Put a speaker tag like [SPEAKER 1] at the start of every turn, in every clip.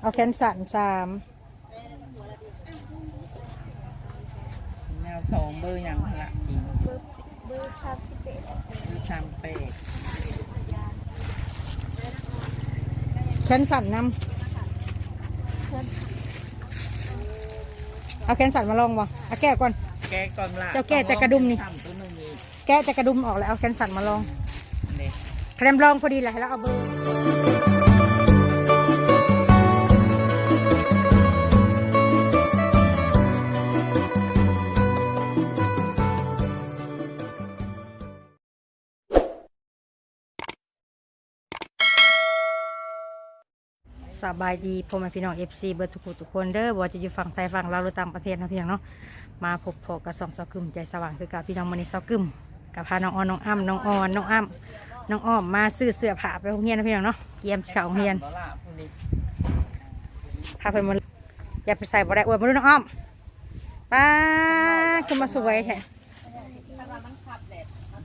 [SPEAKER 1] เอาแขนสั่นสาม
[SPEAKER 2] แนวสองเบอร์อย่างละอีก
[SPEAKER 3] เบอร์เบอร์ชาสิบเอ็ด
[SPEAKER 2] คือทำเป็ด
[SPEAKER 1] แขนสั่นนำ
[SPEAKER 3] เพื่อน
[SPEAKER 1] เอาแขนสั่นมาลองบ่เอาแก้ก่อน
[SPEAKER 2] แกะก่อนละ
[SPEAKER 1] เจ้าแกะแต่กระดุมนี่
[SPEAKER 2] ทำตัวหนึงอีก
[SPEAKER 1] แก้จะกระดุมออกแล้วเอาแขนสั่นมาลอง
[SPEAKER 2] เด็ก
[SPEAKER 1] แครมลองพอดีแหละแล้วเอาเบอร์ สบายดีพ่อแม่พี่น้องเอฟซีเบิร์ทุกทุกคนเด้อบ่ว่าจะอยู่ฝั่งไทยฝั่งลาวหรือต่างประเทศนะพี่น้องเนาะมาพบพอกับสองสาวกึมใจสว่างคือกับพี่น้องมันนี่สาวกึมกับพาน้องออนน้องอ้ำน้องออนน้องอ้ำน้องอ้อมมาซื้อเสื้อผ้าไปโรงเรียนนะพี่น้องเนาะเกียมสิเข่าโรงเรียน
[SPEAKER 2] พา
[SPEAKER 1] ไปหมันอย่าไปใส่บ่ได้อวดมาดูน้องอ้อมป้าคือมาสวยแท้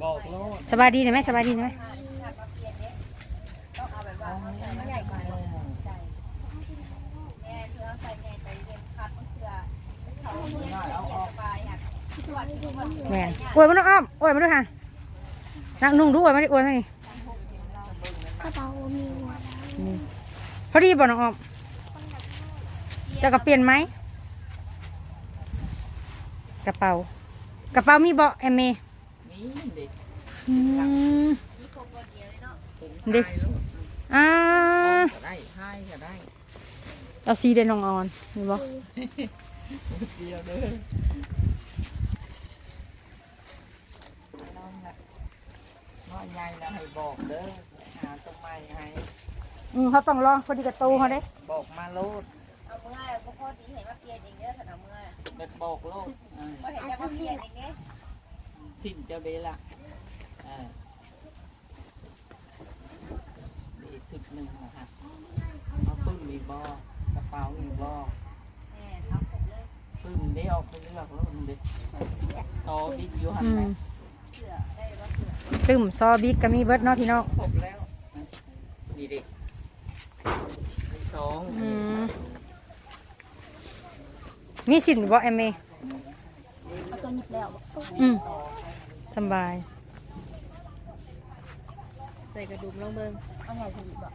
[SPEAKER 2] บอกโลด
[SPEAKER 1] สบายดีนะไหมสบายดีนะไหม แม่นอวดมาน้องอ้อมอวดมาดูค่ะนั่งนุ่งดูอวดมาดิอวดมาดิ
[SPEAKER 3] กระเป๋ามีหัว
[SPEAKER 1] นี่พอดีบ่น้องอ้อมเจะกระเปลี่ยนไหมกระเป๋ากระเป๋ามีเบาะแอมเม
[SPEAKER 2] นี่เด็ก
[SPEAKER 1] อืม
[SPEAKER 2] ถึง
[SPEAKER 1] เด็ก
[SPEAKER 2] ท้ายลูก
[SPEAKER 1] อ่า
[SPEAKER 2] ก็ได้ท้ายก็ได้
[SPEAKER 1] เอาสีเดนน้องออนนี่บ่
[SPEAKER 2] เดียวเด้อน้องน่ะน้องใหญ่แล้วให้บอกเด้อหาต้นไม้ให้
[SPEAKER 1] อืมเขาต้องรอพอดีกับตูเขาเด้
[SPEAKER 2] บอกมาโลด
[SPEAKER 4] เอาเมื่อแล้วพอดีเห็นว่าเปลี่ยนเองเด้อสนามเมื่อ
[SPEAKER 2] เด็ดบอกโลดเออ
[SPEAKER 4] พอเห็นจะมาเปลี่ยนเองเด้
[SPEAKER 2] สิ้นเจ้าเบละเออดีสุดหนึ่งนะครับเอาปึ้มมีบอกระเป๋ามีบอ
[SPEAKER 4] แม่เอาผม เลย
[SPEAKER 2] ปึ้มได้ออกไปเลือกแล้วมันเด็ดต่อบิ๊กอยู่หัน
[SPEAKER 1] อื
[SPEAKER 2] ไหม
[SPEAKER 1] ม
[SPEAKER 4] เสือได้หรือว่าเสือ
[SPEAKER 1] ตึมซอบิ๊กก็มีเบิร์ดเนาะพี่น้อง
[SPEAKER 2] ครบแล้วนี่เด็กมีสอง
[SPEAKER 1] อืมมีสินบ่แอมเม
[SPEAKER 3] เอาตัวหยิบแล้ว
[SPEAKER 1] อืมสำบาย
[SPEAKER 4] ใส่กระดุมลงเบิ่ง
[SPEAKER 3] เอาใหญ่ถึงบอก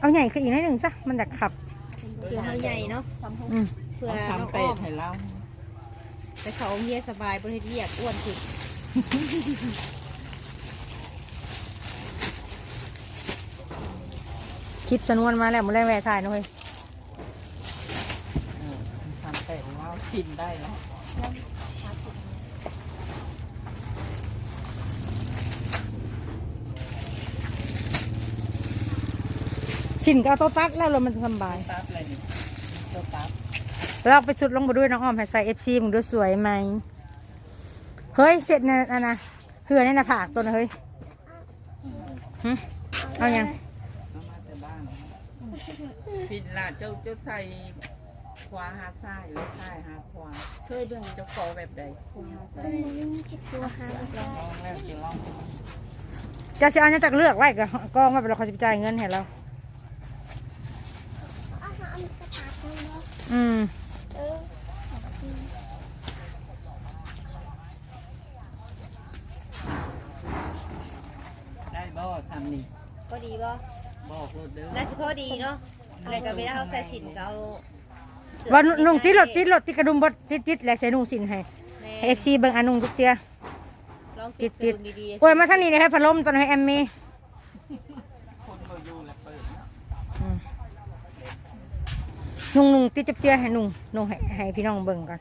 [SPEAKER 1] เอาใหญ่ขึ้นอีกนิดหนึ่งซะมันจะขับ
[SPEAKER 4] เผื่อเขาใหญ่เนาะ
[SPEAKER 3] สามหก
[SPEAKER 1] อืม
[SPEAKER 4] เผื่อ
[SPEAKER 2] เอา
[SPEAKER 4] น้อง
[SPEAKER 2] ทำเป็
[SPEAKER 4] อ้อ
[SPEAKER 2] ด
[SPEAKER 4] ม
[SPEAKER 2] ให้เรา
[SPEAKER 4] แต่เขาเฮียสบายบริเรียกอ้วนขึ้น
[SPEAKER 1] คลิปสนวนมาแล้วมาแรงแวะถ่ายหน่อย
[SPEAKER 2] เออทำเป็ดให้เรากินได้แล้ว
[SPEAKER 1] สินก็เอาโต๊ะตัดแล้วเรามันจะสำบาย
[SPEAKER 2] ตับอะไรนี่เจ้าตับ
[SPEAKER 1] เราไปสุดลงมาด้วยน้องอ้อมให้ใส่เอฟซีมึงดูสวยไหมเฮ้ยเสร็จนะอันนะเหือในหน้าผากตัวนะเฮ้ยหึเอายัง
[SPEAKER 2] เอามาแต่บ้านสินล่ะเจ้าเจ้าใส่ขวาหาซ้ายหรือซ้ายหาขวาเคยเบิ่งเจ้าขอแบบใดขวาหาซ้าย
[SPEAKER 3] ตัวหางแล้ว
[SPEAKER 2] ลองแล้วจะลอง
[SPEAKER 1] จะสิเอาเนี่ยจากเลือกไว้กับกองไว้เป็นเราเขาจะจ่ายเงินให้เรา
[SPEAKER 3] อาหารกระถางเนาะ
[SPEAKER 1] อืม
[SPEAKER 3] เออ
[SPEAKER 2] ได้บ่ทำนี่
[SPEAKER 4] พอดีป่ะ
[SPEAKER 2] บอกรถเด้อ
[SPEAKER 4] น่าจะพอดีเนาะอะไรก็เวลาเขาใส่สินเขาเสื้อ
[SPEAKER 1] ว่านุ่งติดรถติดรถติดกระดุมบดติดติดแล้วใส่นุ่งสินให้
[SPEAKER 4] แม่
[SPEAKER 1] เอฟซีเบิ่งอันนุ่งทุกเตีย
[SPEAKER 4] ลอง
[SPEAKER 1] ติ
[SPEAKER 4] ติ
[SPEAKER 1] ด
[SPEAKER 4] ด
[SPEAKER 1] ติด
[SPEAKER 4] กระดุมดีๆ
[SPEAKER 1] โอ้ยมาทางนี้นะครับพัดลมตอนให้แอมมี่
[SPEAKER 2] คนบ่อยู่แล้วเปิด
[SPEAKER 1] อืมนุ่งนุ่งติดจับเตียให้นุ่งนุ่งให้ให้พี่น้องเบิ่งก่อน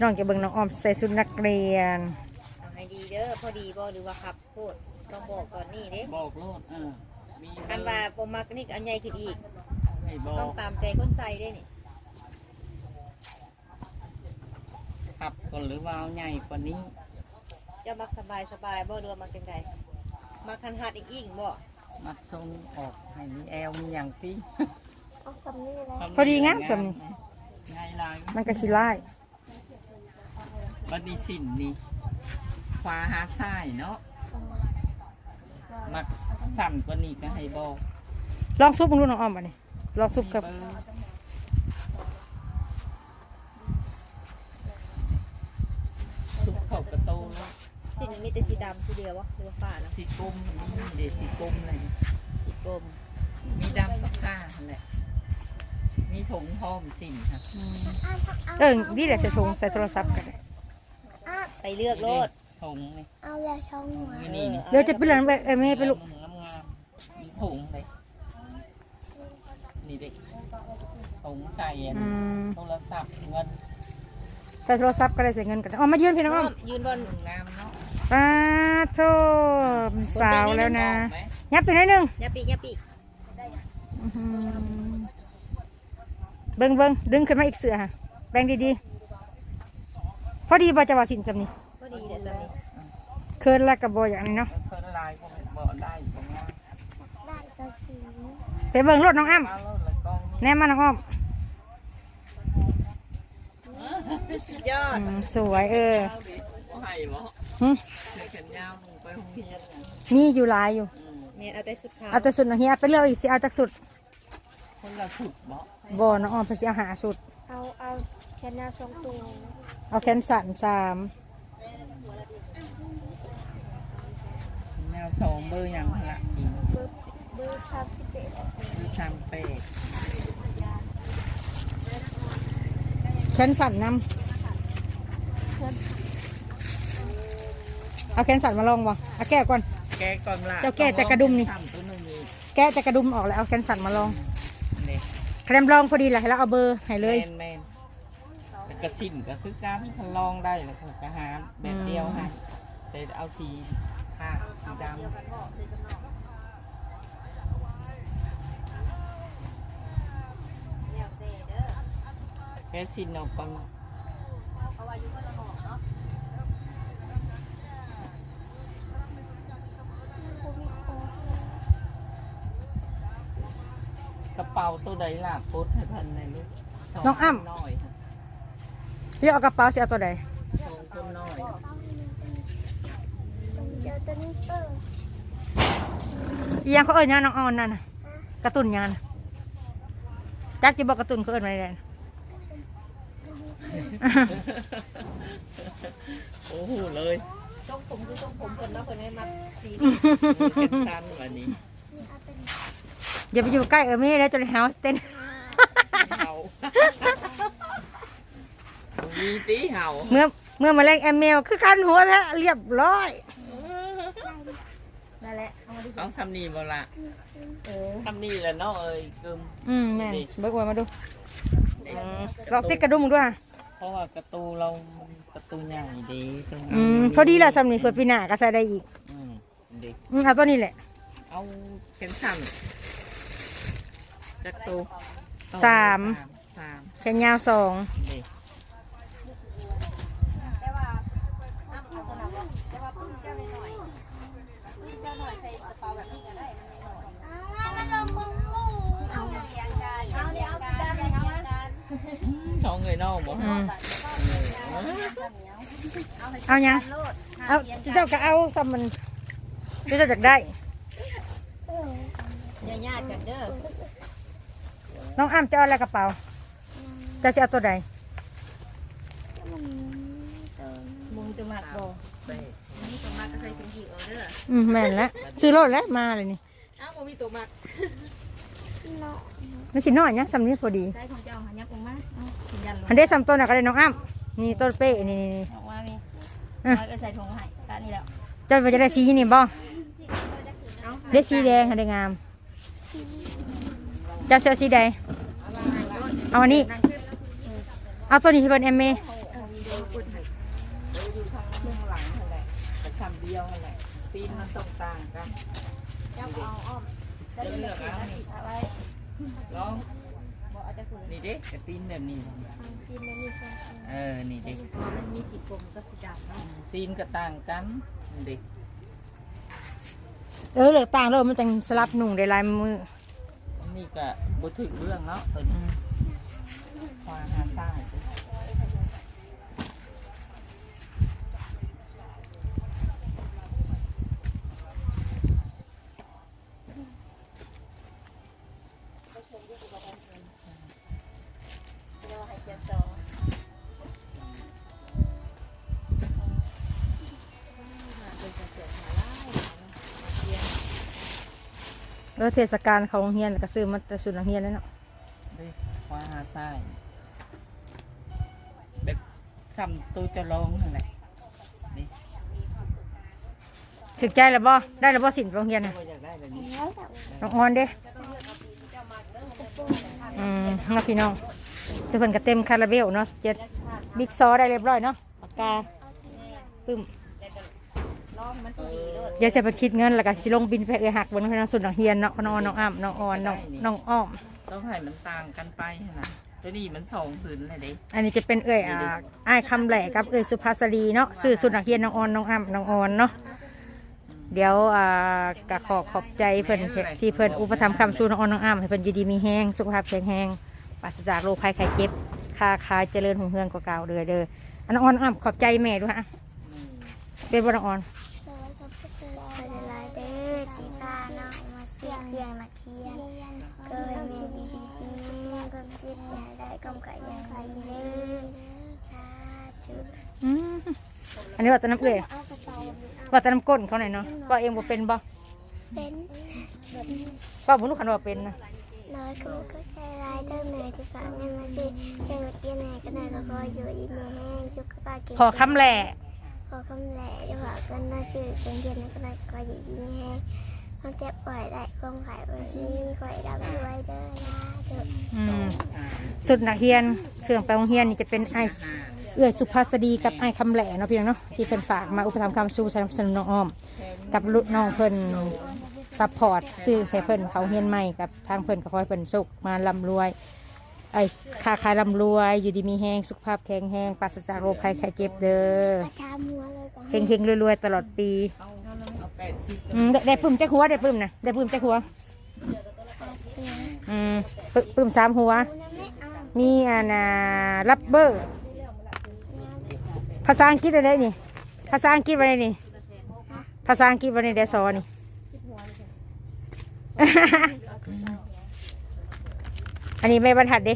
[SPEAKER 1] น้องจะเบิ่งน้องออมใส่ชุดนักเรียน
[SPEAKER 4] เอาให้ดีเด้อพอดีบ่หรือว่าขับโพด ต้องบอกก่อนนี่เด้
[SPEAKER 2] บอกรถเออมี
[SPEAKER 4] คันว่าบ่มักนี่ก็อันใหญ่ขึ้นอีก
[SPEAKER 2] ให้บอ
[SPEAKER 4] ต้อง
[SPEAKER 2] ก
[SPEAKER 4] ตามใจคนใส่ได้นี่
[SPEAKER 2] ขับก่อนหรือว่าเอาใหญ่กว่านี้
[SPEAKER 4] เจะมักสบายสบายบ่หรือว่ามักจังใดมักคันหัดอีกอีกบ่
[SPEAKER 2] มัดทรงออกให้มีแอลมันอย่างที่
[SPEAKER 3] เอาสำนี่แล้ว
[SPEAKER 1] พอดีงามสำนี่
[SPEAKER 2] ง่ายลาย
[SPEAKER 1] มันก็ขี้ไล่าย
[SPEAKER 2] บัดนี้สินนี่ขวาหาซ้ายเนาะ มักสั่นกว่านี้ก็ให้บอก
[SPEAKER 1] ลองซุปมึงดูน้องออมอันนี้ลองซุปกับ
[SPEAKER 2] ซุปข้าวกระโตแล้ว
[SPEAKER 4] สีนี้มีแต่สีดำสีเดียววะหรือว่าฟ้านะ
[SPEAKER 2] สีกลมนี่เด็ดสีกลมอะไร
[SPEAKER 4] สีกรม
[SPEAKER 2] มีดำกับข้าแหละมีถุงพร้อมสิ่นค่ะ
[SPEAKER 1] เออนี่แหละใส่ถุงใส่โทรศัพท์กัน
[SPEAKER 4] ไปเลือกรถ
[SPEAKER 2] ถุงนี่
[SPEAKER 3] เอายาชงหัว
[SPEAKER 2] มีนี่นี่
[SPEAKER 1] เดี๋ยวจะไปเรียนเออไม่ให้ไปลูก
[SPEAKER 2] งามงามๆมีถุงเลยนี่เด็กถุงใส่อัน
[SPEAKER 1] อืม
[SPEAKER 2] โทรศัพท์เงิน
[SPEAKER 1] ใส่โทรศัพท์ก็ได้ใส่เงินกันอ๋อมายืนพี่น้องอ้อม
[SPEAKER 4] ยืนบน
[SPEAKER 2] งามเนาะ
[SPEAKER 1] ป้าโทสาวแล้วนะ
[SPEAKER 2] ไหม
[SPEAKER 1] ยับไปหน่อยหนึง
[SPEAKER 4] ยาปียาปี
[SPEAKER 1] อื้อหือเบิ้งเบิ้งดึงขึ้นมาอีกเสือค่ะแบ่งดีๆ พอดีบ่จะว่าสินจำนี่
[SPEAKER 4] ก็ ดีเดี๋ยวจะมี
[SPEAKER 1] เคินแล้วกับบอย่างนี้เนาะ
[SPEAKER 2] แล้วเพิ่นลายผมบ่ได้ผมว่า
[SPEAKER 3] ได้สสี
[SPEAKER 1] ไปเบิ้งรถน้องอ้ำ
[SPEAKER 2] มาแล้วแล้วกล้อง
[SPEAKER 1] แนมมาน้องอ้อม
[SPEAKER 4] สุดยอด
[SPEAKER 1] อืมสวยเออ
[SPEAKER 2] เอาดิเอาให้บ่
[SPEAKER 1] หึ
[SPEAKER 2] เดี๋ยวแขนยาวลงไปโรงเรียนน่ะ
[SPEAKER 1] มีอยู่หลายอยู่
[SPEAKER 2] อืม
[SPEAKER 4] เนี่ยเอาแต่สุดขาว
[SPEAKER 1] เอาแต่สุดนะเฮียไปเลือกอีกสิเอาจากสุด
[SPEAKER 2] คนละสุดบ่
[SPEAKER 1] บ่น้องอ้อมไปสิเอาหาสุด
[SPEAKER 3] เอาเอาแค่หน้าสองตัว
[SPEAKER 1] เอาแขนสั่นสาม
[SPEAKER 2] แนว สองเบอร์ยังละอีก
[SPEAKER 3] เบอร์เบอร์สามสิบเอ็ด
[SPEAKER 2] คือทำเป็ด
[SPEAKER 1] แขนสั่นนำเอาแขนสั่นมาลองบ่เอาแก้ก่อน
[SPEAKER 2] แกะก่อนละ
[SPEAKER 1] เจ้าแกะแต่กระดุมนี่
[SPEAKER 2] ทำตัวหนึงอีก
[SPEAKER 1] แก้จะกระดุมออกแล้วเอาแขนสั่นมาลอง
[SPEAKER 2] นี่
[SPEAKER 1] แคมลองพอดีแหละแล้วเอาเบอร์ให้เลย
[SPEAKER 2] แมนแมนแล้วกระสินก็คือการทดลองได้แล้วก็กระหามแบบเดียวฮะแต่เอาสีผ้า สีดำ
[SPEAKER 4] เดียวกันบอกคือกันนอกเดี๋ยวเด้เด้อ
[SPEAKER 2] แกะสินออกก่อน
[SPEAKER 4] เพราะว่าอยู่ก็ละหมอกเนาะ
[SPEAKER 3] ผู้มีคอก
[SPEAKER 2] ระเป๋าตัวใดล่ะโพสให้พันในลูกส
[SPEAKER 1] น้องอ้ำ
[SPEAKER 2] คนน้อยค่ะ
[SPEAKER 1] เลือกเอากระเป๋าสิเอาตัวใด
[SPEAKER 2] สองคนน้อย
[SPEAKER 3] เจอ ตัวนี้เออ
[SPEAKER 1] อีหยังเขาเอิ้นหยังน้องออนนั่นน่ะกระตุนหยังน่ะจักจิบอกกระตุนเขาเอิ้นอะไรแดน
[SPEAKER 2] โอ้โหเลย
[SPEAKER 4] ทรงผมคือทรงผมเพิ่นเนาะเพิ่นไม่มักสี
[SPEAKER 2] เป็นสั้นวันนี้
[SPEAKER 3] นี่เอาเป็น
[SPEAKER 1] อย่าไปอยู่ใกล้เออไม่ได้ตัวเฮาส์เต้น
[SPEAKER 2] เห่ามีตีเห่า
[SPEAKER 1] เมื่อเมื่อมาแรงแอมเมลคือกันหัวแท้เรียบร้อย
[SPEAKER 4] นั่นแหละ เอามาดู
[SPEAKER 2] เอาทำนี่บ่ละ
[SPEAKER 4] เออ
[SPEAKER 2] ทำนี่แหละเนาะเอ้ยกึม
[SPEAKER 1] อืมแม่นเบิกไว้มาดูลอกติดกระดุมด้วย
[SPEAKER 2] เพราะว่าประตูเรามันประตูใหญ่ดีตรง
[SPEAKER 1] อืมพอดีละสำนีเพื่อปีหน้าก็ใส่ได้อีก
[SPEAKER 2] อืมเด็ก
[SPEAKER 1] อืมเอาตัวนี้แหละ
[SPEAKER 2] เอาเข็มสั่นจักตู
[SPEAKER 1] สาม
[SPEAKER 2] สาม
[SPEAKER 1] แขนยาวสอง
[SPEAKER 2] เด็ก
[SPEAKER 4] แต่ว่าอ้ำเอาตัวนั้นบ่แต่ว่าปึ้งเจ้าหน่อยๆปึ้งเจ้าหน่อยใส่กระ เป๋าแบบนี้ก็ได้หน่อย
[SPEAKER 3] อ่ามันลงมงมู
[SPEAKER 4] ๆเอาเรียงกันเรียงกันเรียงกัน
[SPEAKER 2] สอง người nâu บ่
[SPEAKER 1] อืมเอายัง เอาเจ้าก็เอาซ้ำมันเจ้าจะอยากได้
[SPEAKER 3] เออ
[SPEAKER 4] อย่าญาติกันเด้อ
[SPEAKER 1] น้องอ้ำจะเอาอะไรกระเป๋าเจะจะเอาตัวใด
[SPEAKER 3] มันเติม
[SPEAKER 4] มุงจะมักบ่
[SPEAKER 2] เป๊ะ
[SPEAKER 4] มี ตัวมักก็ใส่ถุงหีบเอาเด้อ
[SPEAKER 1] อืมแม่นแล้วซื้อรถแล้วมาเลยนี่
[SPEAKER 4] เอ้าบ่มีตัวมัก
[SPEAKER 3] เนาะ
[SPEAKER 1] ไม่สิน้อยเนี่ยซ้ำนี้พอดี
[SPEAKER 4] ใส่ของเจ้าหันยักลงมาเอาขยันลง
[SPEAKER 1] อันเด้ซ้ำตัวน่ะก็ได้น้องอ้ำนี่ต้นเป้นี่นี่นี่
[SPEAKER 4] ออกมามี
[SPEAKER 1] อะ
[SPEAKER 4] น้อยก็ใส่ถุงให้ตานี่แล้ว
[SPEAKER 1] เจ้าจะได้สีนี่บ่ได้สีแดงค่ะได้งามเจ้าเสื้อสีใดเอาอันนี้เอาตัวนี้ที่เป็นเอมเม
[SPEAKER 2] เดี๋ยวอยู่ข้างหลังนั่นแหละแต่คำเดียวนั่นแหละปีนมันต้องต่างกัน
[SPEAKER 4] เจ้าเอาอ้อมจะเลือกเอาผิดอะไร
[SPEAKER 2] ลอง
[SPEAKER 4] บ่เอาจะคืน
[SPEAKER 2] นี่เด็กแต่ปีนแบบนี้
[SPEAKER 3] กินมันมีสองอัน
[SPEAKER 2] เออนี่เด็ก
[SPEAKER 4] มันมีสีกลมกับสีดำเนาะ
[SPEAKER 2] ปีนก็ต่างกันนี่เด็ก
[SPEAKER 1] เออเหลือต่างแล้วมันจังสลับหนุ่งได้ลายมือ
[SPEAKER 2] นี่ก็บ่ถึงเรื่องเนาะตัวนี้ควาหาซ่าสิ
[SPEAKER 4] บ่ทันเอิ้น เดี๋ยวให้เขียนต่อ
[SPEAKER 1] เออเทศกาลเขาโรงเรียนแล้วก็ซื้อมาแต่สุดโรงเรียนแล้วเนาะ
[SPEAKER 2] ไปขวาหาซ้ายแบบซ้ำตัวจะลองนั่นแหละนี่
[SPEAKER 1] ถึกใจแล้วบ่ได้แล้วบ่สินโรงเรียนน่ะ
[SPEAKER 2] ก็อยากได้แบบนี้
[SPEAKER 3] แล้วแบบ
[SPEAKER 1] น้องออนเด้อืมน้องพี่น้อง จะเพิ่นก็เต็มคาราเบลเนาะเจ็ดบิ๊กซอได้เรียบร้อยเนาะปากกาปึ้ม
[SPEAKER 4] ลองมันพอดีเลิศ
[SPEAKER 1] เดี๋ยวจะไปคิดเงินแล้วก็สิลงบินไปเอยหักบนพี่น้องสุดน้องเฮียนเนาะน้องออนน้องอ้ำน้องออนน้องน้องอ้อม
[SPEAKER 2] ต้องให้มันต่างกันไปนะตัวนี้มันสองผืนเลยเด้
[SPEAKER 1] อันนี้จะเป็นเอ่ยอ่าอ้ายคำแหล่กับเอ่ยสุภาษรีเนาะสื่อสุดนักเรียนน้องออนน้องอ้ำน้องออนเนาะเดี๋ยวอ่ากะขอขอบใจเพิ่นที่เพิ่นอุปถัมภ์คำชูน้องออนน้องอ้ำให้เพิ่นอยู่ดีมีแห้งสุขภาพแข็งแรง ปราศจากโรคภัยไข้เจ็บค้าขายเจริญหุ่งเฮืองกว่าเก่าเด้อเด้ออันน้องออนน้องอ้ำขอบใจแม่ด้วยฮะเป็นบ่น้องออน
[SPEAKER 3] เลยก็พูดเลยเป็นไรเด้อที่พาน้องมาเสียเครื่องมาเคียนเกิดมีดีดีก็คิดอยากได้ก็ไก่ยังไงเด้อสาธุ
[SPEAKER 1] อืมอันนี้ว่าแต่น้ำเอ่ย
[SPEAKER 3] เอากระเป๋า
[SPEAKER 1] ว่าแต่น้ำก้นเขาหน่อยเนาะว่าเองบ่เป็นบ่
[SPEAKER 3] เป็น
[SPEAKER 1] ว่าบ่รู้คันว่าเป็นนะ
[SPEAKER 3] น้อยก็ก็ใจร้าย เด้อแม่ที่ฝากเงินมาสิเพียงเกี้ยนไหนก็ได้ก็คอยอยู่อีแม่แห้งจุกกระปาเก็บ
[SPEAKER 1] พอคำแหล่
[SPEAKER 3] ขอคำแหล่ที่ฝากเงินมาสิเป็นเดือนไหนก็ได้ก็อยู่อีแม่แห้งต้องเจ็บปล่อยได้กองขายวันนี้คอยดำด้วยเด้อนะเด้อ
[SPEAKER 1] อืมสุดนักเรียนเครื่องไปโรงเรียนนี่จะเป็นไอเอื้อยสุภาพดีกับไอ้ายคำแหล่เนาะพี่น้องเนาะที่เพิ่นฝากมาอุปถัมภ์คำสู้สนับสนุนน้องอ้อม กับลูกน้องเพิ่น ซัพพอร์ตซื้อให้เพิ่นเขาเฮียนใหม่กับทางเพิ่นก็ขอให้เพิ่นสุขมาร่ำรวยไอ้ค้าขายร่ำรวย อยู่ดีมีแห้งสุขภาพแข็งแรงปราศจากโรคภัยไข้เจ็บเด้อ
[SPEAKER 3] ประชามัวเลย
[SPEAKER 1] เฮงเฮงๆรวยๆตลอดปี
[SPEAKER 2] เอาเอาแปดสิบ
[SPEAKER 1] อืมได้ได้ปึ้มจักหัวได้ปึ้มนะได้ปึ้มจักหัวอืมปึ้มปึ้มสามหัว มีอันน่ะรับเบอร์ ภาษาอังกฤษอะไรนี่ ภาษาอังกฤษอะไรนี่ ภาษาอังกฤษอะไรเดซอนี่ อันนี้ไม่บรรทัดเด้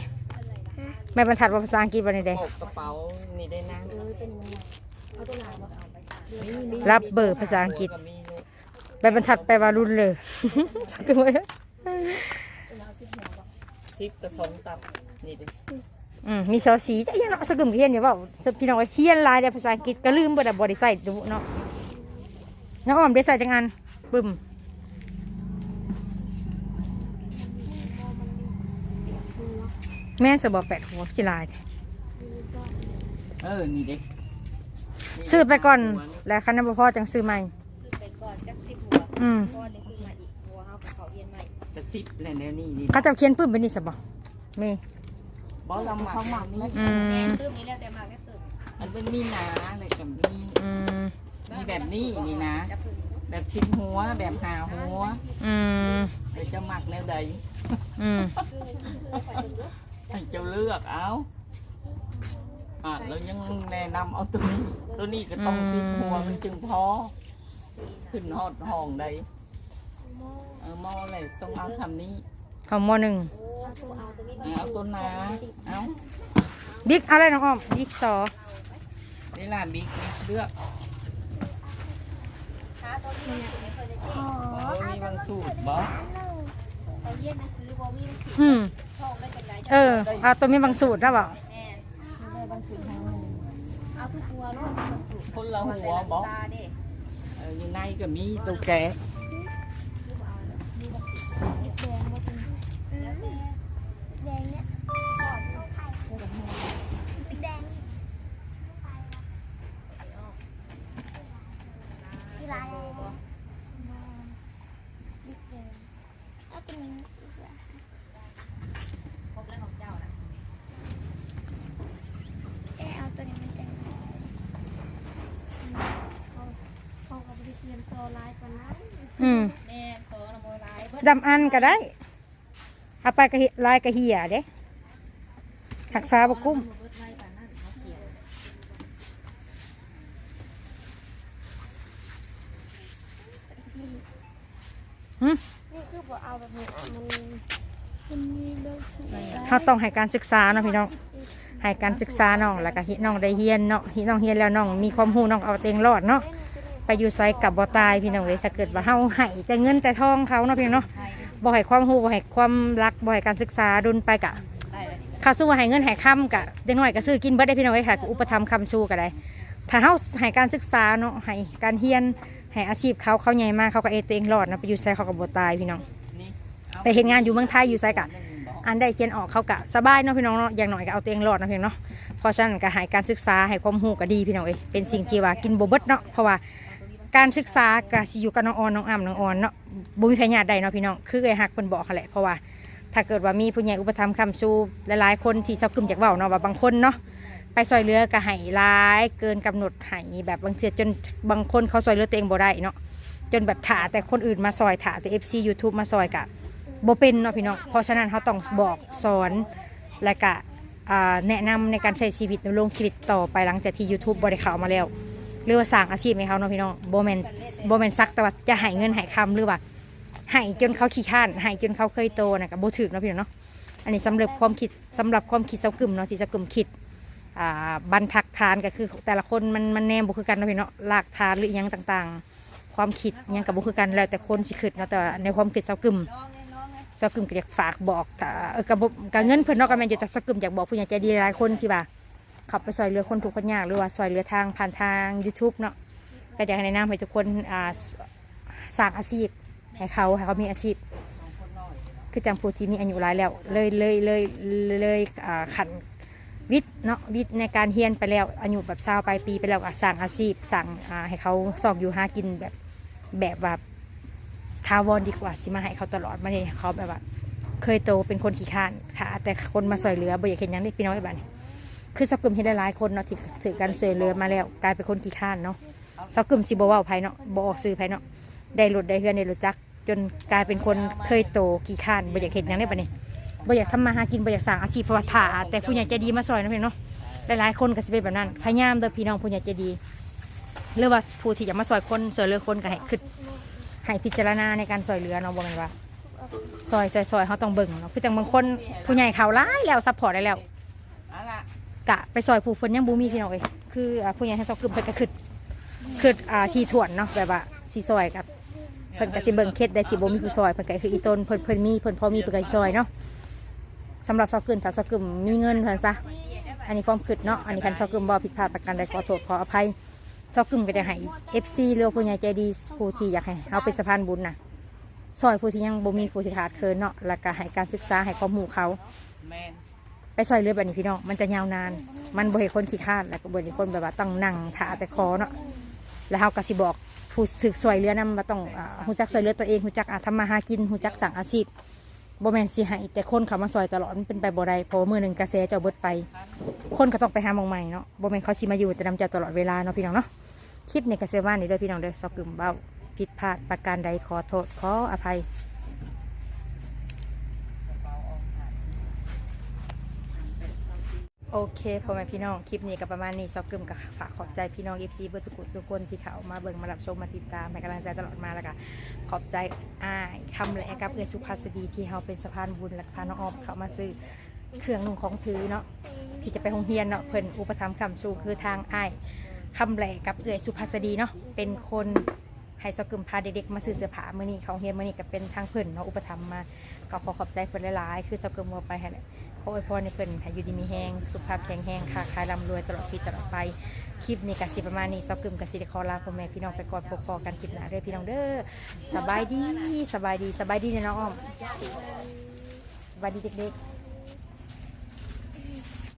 [SPEAKER 1] ไม่บรรทัดว่าภาษาอังกฤษวันนี้เด้
[SPEAKER 2] โอบกระเป๋านี่ได้นะ
[SPEAKER 1] รับเบอร์ภาษาอังกฤษ
[SPEAKER 2] ก็มีลูก
[SPEAKER 1] ไม่บรรทัดไปว่ารุ่นเลยสักตัว
[SPEAKER 2] ซิปกระสองตับนี่ดิ
[SPEAKER 1] อืมมีซอสีจะยังเนาะสกึมเฮียนอยู่เปล่าสพี่น้องเฮียนหลายเด้ภาษาอังกฤษก็ลืมบ่ได้บ่ได้ใส่ดูเนาะน้องอ้อมได้ใส่จังอันปึ้ม แม่นสบอแปดหัวสิหลาย
[SPEAKER 2] เออ นี่ดิ
[SPEAKER 1] ซื้อไปก่อน แล้วคันนั้นบ่พอจังซื้อใหม่
[SPEAKER 4] ซื้อไปก่อนจักสิบหัว
[SPEAKER 1] อืม
[SPEAKER 4] พอจะซื้อมาอีกหัวเฮากับเขาเรียนใหม่
[SPEAKER 2] กระซิบแล้วเนี่ยนี่นี่
[SPEAKER 1] เขาเจะเขียนปึ้มเป็นนี่สบอมี
[SPEAKER 2] บอสเราเขาหมักนี่
[SPEAKER 1] อื
[SPEAKER 4] แม่
[SPEAKER 1] ม
[SPEAKER 4] ตื้มนี้แล้วแต่มากแค่ตื้ม
[SPEAKER 2] มันเป็นมีหนาอะไรกับมี
[SPEAKER 1] อืม
[SPEAKER 2] มีแบบนี้นี่นะ
[SPEAKER 4] จับตื้ม
[SPEAKER 2] แบบสิบหัวแบบหาหัว
[SPEAKER 1] อืม
[SPEAKER 2] เดี๋ยวจะหมักแนวใด
[SPEAKER 1] อืม
[SPEAKER 4] คือคือไปถึงด้วย
[SPEAKER 2] ให้เจ้าเลือกเอาอะแล้วยังแนะนำเอาตัวนี้ ตัวนี้ก็ต้องสิบหัวมันจึงพอ ขึ้นหอดห้องใดเออหมออะไรต้องเอาคำนี้
[SPEAKER 1] เขามหนึ่ง
[SPEAKER 4] โอ้ตัวเอาตัวนี้
[SPEAKER 2] เอาตัวหนาเอา
[SPEAKER 1] บิ๊กอะไรน้องอ้อมบิ๊กซอ
[SPEAKER 2] เวลาบิ๊กบิ๊กเลือก
[SPEAKER 4] หาตัวนี้ไม่เคยได้เจ๊
[SPEAKER 2] ว่ามีบางสูตรบอ
[SPEAKER 4] เรียนหนังสือบ่มีหนังสือ
[SPEAKER 1] อืม
[SPEAKER 4] ท่องได้จังได
[SPEAKER 1] เออเอาตัวมีบางสูตรแล้วบอก
[SPEAKER 4] แม่เอาทุกหัวโลดทุกสูตร
[SPEAKER 2] คนละหัวบอ
[SPEAKER 4] ตาเด้
[SPEAKER 2] เอออยู่ในก็มีตัวแก
[SPEAKER 4] ครบแล้วของเจ้านะ
[SPEAKER 3] เอ๊ะเอาตัวนี้มาจากไหนเขาเขากับริษัทโซลาร์กว่านั้น
[SPEAKER 1] อืม
[SPEAKER 4] แม่โซนโมลายเบิด
[SPEAKER 1] ดำอันก็ได้เอาไปกระเฮลายกระเหียเด้หักษาบกุ้ม
[SPEAKER 4] เบิดไว้ปานนั้นเขาเขียน
[SPEAKER 1] หึ
[SPEAKER 3] นี่คือบอกเอาแบบนี้มั
[SPEAKER 1] เขาต้องให้การศึกษาเนาะพี่น้องให้การศึกษาน้องแล้วก็เฮ็ดน้องได้เฮียนเนาะเฮ็ดน้องเฮียนแล้วน้องมีความรู้น้องเอาตัวเองรอดเนาะไปอยู่ไสกับบ่ตายพี่น้องเอ้ยถ้าเกิดว่าเฮาให้แต่เงินแต่ทองเขาเนาะพี่น้องเนาะบ่ให้ความรู้บ่ให้ความรักบ่ให้การศึกษาดุลไปกะ
[SPEAKER 4] ได้แล้วนี่
[SPEAKER 1] ข้าวสู้ให้เงินให้คำกะเด็กน้อยก็ซื้อกินเบิดได้พี่น้องเอ้ยค่ะอุปถัมภ์คำสู้ก็ได้ถ้าเฮาให้การศึกษาเนาะให้การเฮียนให้อาชีพเขาเขาใหญ่มากเขาก็เอตัวเองรอดนะไปอยู่ไสเขาก็บ่ตายพี่น้อง
[SPEAKER 2] นี่เอา
[SPEAKER 1] ไปเห็นงานอยู่เมืองไทยอยู่ไสกะ
[SPEAKER 2] หนึ่งบ อั
[SPEAKER 1] นได้เขียนออกเขากะสบายเนาะพี่น้องเนาะอย่างหน่อยก็เอาตัวเองรอดนะพี่น้องเนาะเพราะฉะนั้นก็ให้การศึกษาให้ความรู้ก็ดีพี่น้องเอ้ยเป็นสิ่งที่ว่ากินบ่เบิดเนาะเพราะว่าการศึกษาก็สิอยู่กับน้องออนน้องอ้ำน้องออนเนาะบ่มีพยาธิใดเนาะพี่น้องคือไอ้ฮักเพิ่นบอกแหละเพราะว่าถ้าเกิดว่ามีผู้ใหญ่อุปถัมภ์คำชูหลายๆคนที่เซากึมจากเว้าเนาะว่าบางคนเนาะไปซอยเรือก็ให้ร้ายเกินกำหนดให้แบบบางเทีจนบางคนเขาซอยเรือตัวเองบ่ได้เนาะจนแบบถาแต่คนอื่นมาซอยถาแต่ FC YouTube มาซอยกะ บ่เป็นเนาะพี่น้องเพราะฉะนั้นเขาต้องบอกสอนและก็แนะนำในการใช้ชีวิตดำรงชีวิตต่อไปหลังจากที่ YouTube บ่ได้เข้ามาแล้ว หรือว่าสร้างอาชีพให้เขาเนาะพี่น้องโบแม่นบ่แมนซักแต่ว่าจะให้เงินให้คำหรือว่าให้จนเขาขี้ข้านให้จนเขาเคยโตนะก็บ่ถึกเนาะพี่น้องเนาะอันนี้สำหรับความคิดสำหรับความคิดเซากึมเนาะที่เซากึมคิดบรรทัดฐานก็คือแต่ละคนมันมันแนมบ่คือกันเนาะพี่เนาะรากฐานหรือยังต่างๆ ความคิดยังก็บ่คือกันแล้วแต่คนสิคิดเนาะแต่ในความคิดเซากึม สกึมก็อยากฝากบอกถ้าเออกับกับเงินเพิ่นนอกกับแม่นอยู่แต่สกึมอยากบอกผู้ใหญ่ใจดีหลายคนที่ว่าขับไปซอยเรือคนทุกคนยากหรือว่าซอยเรือทางผ่านทาง YouTube เนาะก็อยากแนะนำให้ทุกคนสร้างอาชีพให้เขาให้เขามีอาชีพ คือจังผู้ที่มีอายุหลายแล้ว เลยเลยเลยเลยขันวิทย์เนาะวิทย์ในการเฮียนไปแล้วอายุแบบเศร้าไปปีไปแล้วสร้างอาชีพสั่งให้เขาสอกอยู่หากินแบบแบบว่าาวรดีกว่าสิมาให้เขาตลอดมาเนี่ยเขาแบบว่า เคยโตเป็นคนขี้ข้านถ้าแต่คนมาสอยเรือบ่อยากเห็นยังได้พี่น้องไอ้บ้านคือสกกลุ่มเห็นหลายๆคนเนาะที่ถือการสอยเรือมาแล้ว กลายเป็นคนขี้ข้านเนาะสกกลุ่มสิบ่เว้าไผเนาะบ่ออกสื่อไผเนาะได้รถได้เฮือนได้รถจัก จนกลายเป็นคนเคยโตขี้ข้านบ่อยากเห็นยังได้บ้านนี่บ่อยากทำมาหากินบ่อยากสร้างอาชีพเพราะว่าถ้าแต่ผู้ใหญ่ใจดีมาซอยนะพี่เนาะหลายๆคนก็สิเป็นแบบนั้นพยายามเด้อพี่น้องผู้ใหญ่ใจดีหรือว่าผู้ที่อยากมาซอยคนซอยเรือคนก็ให้คิด ให้พิจารณาในการซอยเรือเนาะบอกกันว่าซอยซอยซอยเขาต้องเบิ่งเนาะคือจังบางคนผู้ใหญ่เขาร้ายแล้วซัพพอร์ตได้แล้ว
[SPEAKER 2] เอาล่ะ
[SPEAKER 1] กะไปซอยผู้เพิ่นยังบูมีพี่น้องเอ้ยคืออ่าผู้ใหญ่ทั้งสองกลุ่มเพิ่นก็คือคืออ่าที่ถ่วนเนาะแบบว่าสีซอยกับเพิ่นก็สิเบิ่งเคสได้ที่บ่มีผู้ซอยเพิ่นก็คืออีต้นเพิ่นเพิ่นมีเพิ่นพอมีเพิ่นก็สิซอยเนาะสำหรับซอกกึมถ้าซอกกึมมีเงินเพิ่นซะอันนี้ความคิดเนาะอันนี้คันซอกกึมบ่ผิดพลาดประการใดขอโทษขออภัย ซอกกึมก็จะให้ FC หรือว่าผู้ใหญ่ใจดีผู้ที่อยากให้เฮาเป็นสะพานบุญน่ะซอยผู้ที่ยังบ่มีผู้ที่ขาดเคินเนาะแล้วก็ให้การศึกษาให้ความรู้เขา
[SPEAKER 2] แม่น
[SPEAKER 1] ไปซอยเรือแบบนี้พี่น้องมันจะยาวนาน มันบ่ให้คนขี้คร้านแล้วก็บ่ให้คนแบบว่าต้องนั่งท่าแต่คอเนาะแล้วเฮาก็สิบอกผู้ถึกซอยเรือนํว่าต้องอ่าฮู้จักซอยเรือตัวเองฮู้จักอ่าทำมาหากินฮู้จักสร้างอาชีพ บ่แมนสิให้แต่คนเขามาซอยตลอดมันเป็นไปบ่ได้เพราะว่ามือหนึ่งกระแสเจ้าเบิดไป คนก็ต้องไปหาหมองใหม่เนาะบ่แมนเขาสิมาอยู่แต่นำเจ้าตลอดเวลาเนาะพี่น้องเนาะคลิปในกระเสียว่านี่เด้อพี่น้องเด้อซอกกึมเบ้าผิดพลาดประการใดขอโทษขออภัย โอเคพ่อแม่พี่น้อง คลิปนี้ก็ประมาณนี้ซอกกึมกับฝากขอบใจพี่น้องเอฟซีเบอร์ทุกคนทุกคนที่เขามาเบิ่งมารับชมมาติดตามให้กำลังใจตลอดมาแล้วก็ขอบใจอ้ายคำและกับเอื้อสุภาพดีที่เขาเป็นสะพานบุญและพาน้องออมเขามาซื้อเครื่องนุ่งของถือเนาะที่จะไปโรงเรียนเนาะเพิ่นอุปถัมภ์คำสูคือทางอ้ายคำแหลกับเอื้อสุภาพดีเนาะเป็นคน ให้ซอกกึมพาเด็กๆมาซื้อเสื้อผ้ามื้อนี้เขาเรียนมื้อนี้ก็เป็นทางเพิ่นเนาะอุปถัมภ์มาก็ขอขอบใจเพิ่นหลายๆคือซอกกึมว่าไปให้แหละขออวยพรในเพิ่นให้อยู่ดีมีแห้งสุขภาพแข็งแรงค่ะขายร่ำรวยตลอดปีตลอดไปคลิปนี้กสิประมาณนี้ซอกกึมกสิได้ขอลาพ่อแม่พี่น้องไปก่อนพบพอกันคลิปหน้าเด้อพี่น้องเด้อสบายดีสบายดีสบายดีเนี่ยน้องอ้อมสบายดีเด็กๆ